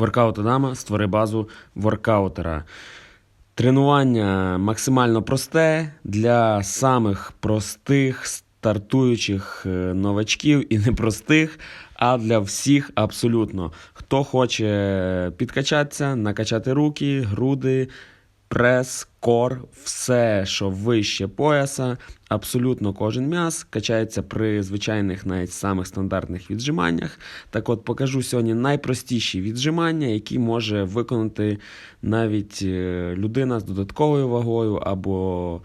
Воркаут Адама створи базу воркаутера. Тренування максимально просте для самих простих стартуючих е, новачків і непростих, а для всіх абсолютно. Хто хоче підкачатися, накачати руки, груди, прес, кор, все, що вище пояса, абсолютно кожен м'яз качається при звичайних, навіть самих стандартних віджиманнях. Так от покажу сьогодні найпростіші віджимання, які може виконати навіть е, людина з додатковою вагою або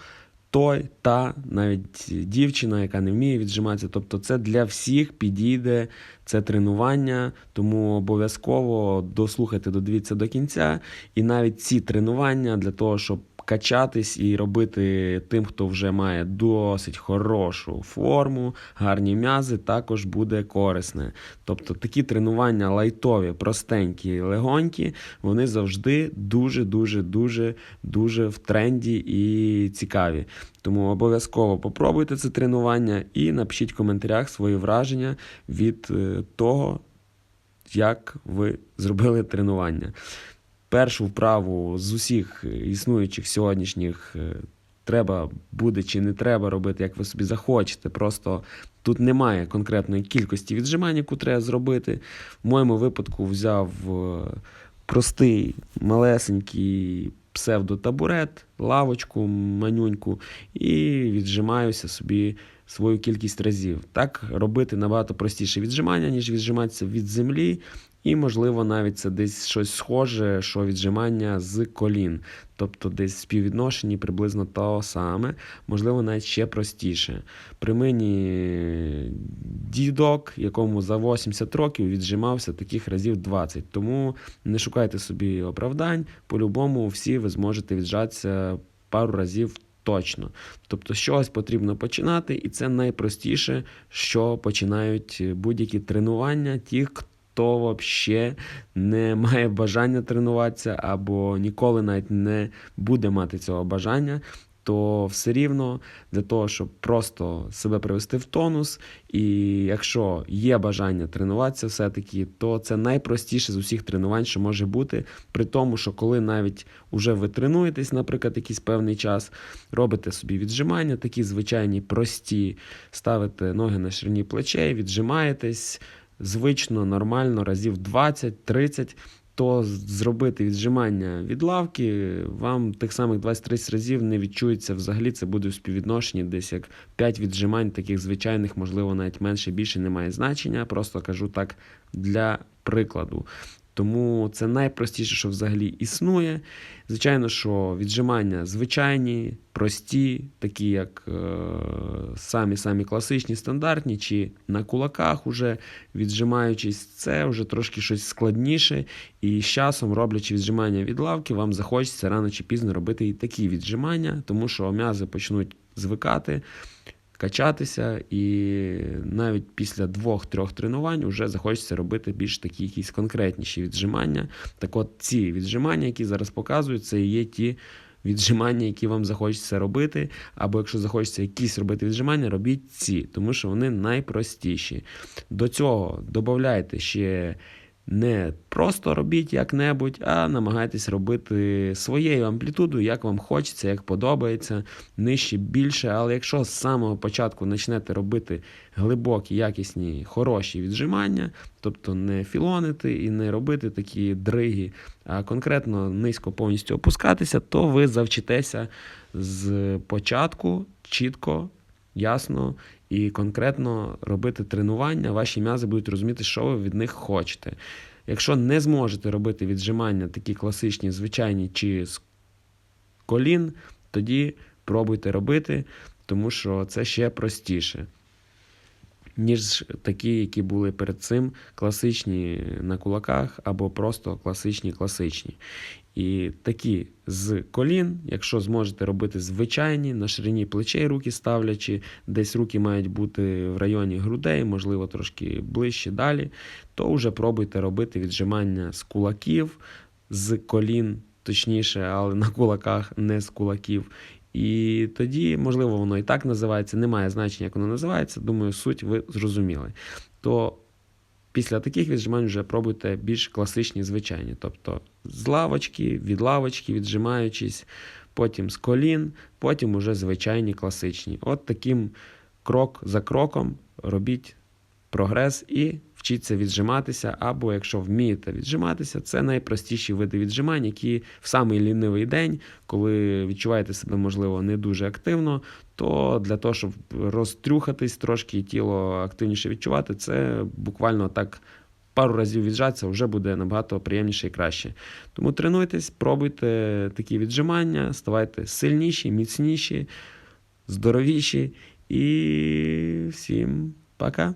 той, та навіть дівчина, яка не вміє віджиматися. Тобто це для всіх підійде це тренування, тому обов'язково дослухайте, додивіться до кінця. І навіть ці тренування для того, щоб качатись і робити тим, хто вже має досить хорошу форму, гарні м'язи, також буде корисне. Тобто такі тренування лайтові, простенькі, легонькі, вони завжди дуже, дуже, дуже, дуже в тренді і цікаві. Тому обов'язково попробуйте це тренування і напишіть в коментарях свої враження від е, того, як ви зробили тренування. Першу вправу з усіх існуючих сьогоднішніх е, треба буде чи не треба робити, як ви собі захочете. Просто тут немає конкретної кількості віджимань, яку треба зробити. В моєму випадку взяв е, простий, малесенький псевдотабурет, лавочку манюньку і віджимаюся собі свою кількість разів. Так робити набагато простіше віджимання, ніж віджиматися від землі. І, можливо, навіть це десь щось схоже, що віджимання з колін. Тобто десь співвідношенні приблизно того саме, можливо, навіть ще простіше. При мені дідок, якому за 80 років віджимався таких разів 20. Тому не шукайте собі оправдань. По-любому, всі ви зможете віджатися пару разів. Точно. Тобто, з чогось потрібно починати, і це найпростіше, що починають будь-які тренування, ті, хто взагалі не має бажання тренуватися, або ніколи навіть не буде мати цього бажання. То все рівно для того, щоб просто себе привести в тонус, і якщо є бажання тренуватися, все-таки, то це найпростіше з усіх тренувань, що може бути. При тому, що коли навіть уже ви тренуєтесь, наприклад, якийсь певний час, робите собі віджимання, такі звичайні прості, ставите ноги на ширині плечей, віджимаєтесь звично, нормально, разів 20-30, то зробити віджимання від лавки, вам тих самих 20-30 разів не відчується взагалі. Це буде в співвідношенні десь як 5 віджимань, таких звичайних, можливо, навіть менше, більше немає значення. Просто кажу так для прикладу. Тому це найпростіше, що взагалі існує. Звичайно, що віджимання звичайні, прості, такі як самі-самі класичні, стандартні, чи на кулаках, уже віджимаючись, це вже трошки щось складніше. І з часом, роблячи віджимання від лавки, вам захочеться рано чи пізно робити і такі віджимання, тому що м'язи почнуть звикати качатися, і навіть після двох-трьох тренувань вже захочеться робити більш такі якісь конкретніші віджимання. Так от ці віджимання, які зараз показують, це є ті. Віджимання, які вам захочеться робити, або якщо захочеться якісь робити віджимання, робіть ці, тому що вони найпростіші. До цього додайте ще не просто робіть як-небудь, а намагайтесь робити своєю амплітудою, як вам хочеться, як подобається, нижче, більше. Але якщо з самого початку почнете робити глибокі, якісні, хороші віджимання, тобто не філонити і не робити такі дриги, а конкретно низько повністю опускатися, то ви завчитеся з початку чітко. Ясно і конкретно робити тренування, ваші м'язи будуть розуміти, що ви від них хочете. Якщо не зможете робити віджимання, такі класичні, звичайні чи з колін, тоді пробуйте робити, тому що це ще простіше. Ніж такі, які були перед цим класичні на кулаках, або просто класичні класичні. І такі з колін, якщо зможете робити звичайні на ширині плечей руки ставлячи, десь руки мають бути в районі грудей, можливо, трошки ближче далі, то вже пробуйте робити віджимання з кулаків, з колін, точніше, але на кулаках не з кулаків. І тоді, можливо, воно і так називається, немає значення, як воно називається. Думаю, суть ви зрозуміли. То Після таких віджимань вже пробуйте більш класичні звичайні. Тобто з лавочки, від лавочки, віджимаючись, потім з колін, потім уже звичайні класичні. От таким крок за кроком робіть прогрес і вчіться віджиматися. Або якщо вмієте віджиматися, це найпростіші види віджимань, які в самий лінивий день, коли відчуваєте себе, можливо, не дуже активно, то для того, щоб розтрюхатись трошки і тіло активніше відчувати, це буквально так. Пару разів віджатися вже буде набагато приємніше і краще. Тому тренуйтесь, пробуйте такі віджимання, ставайте сильніші, міцніші, здоровіші і всім пока!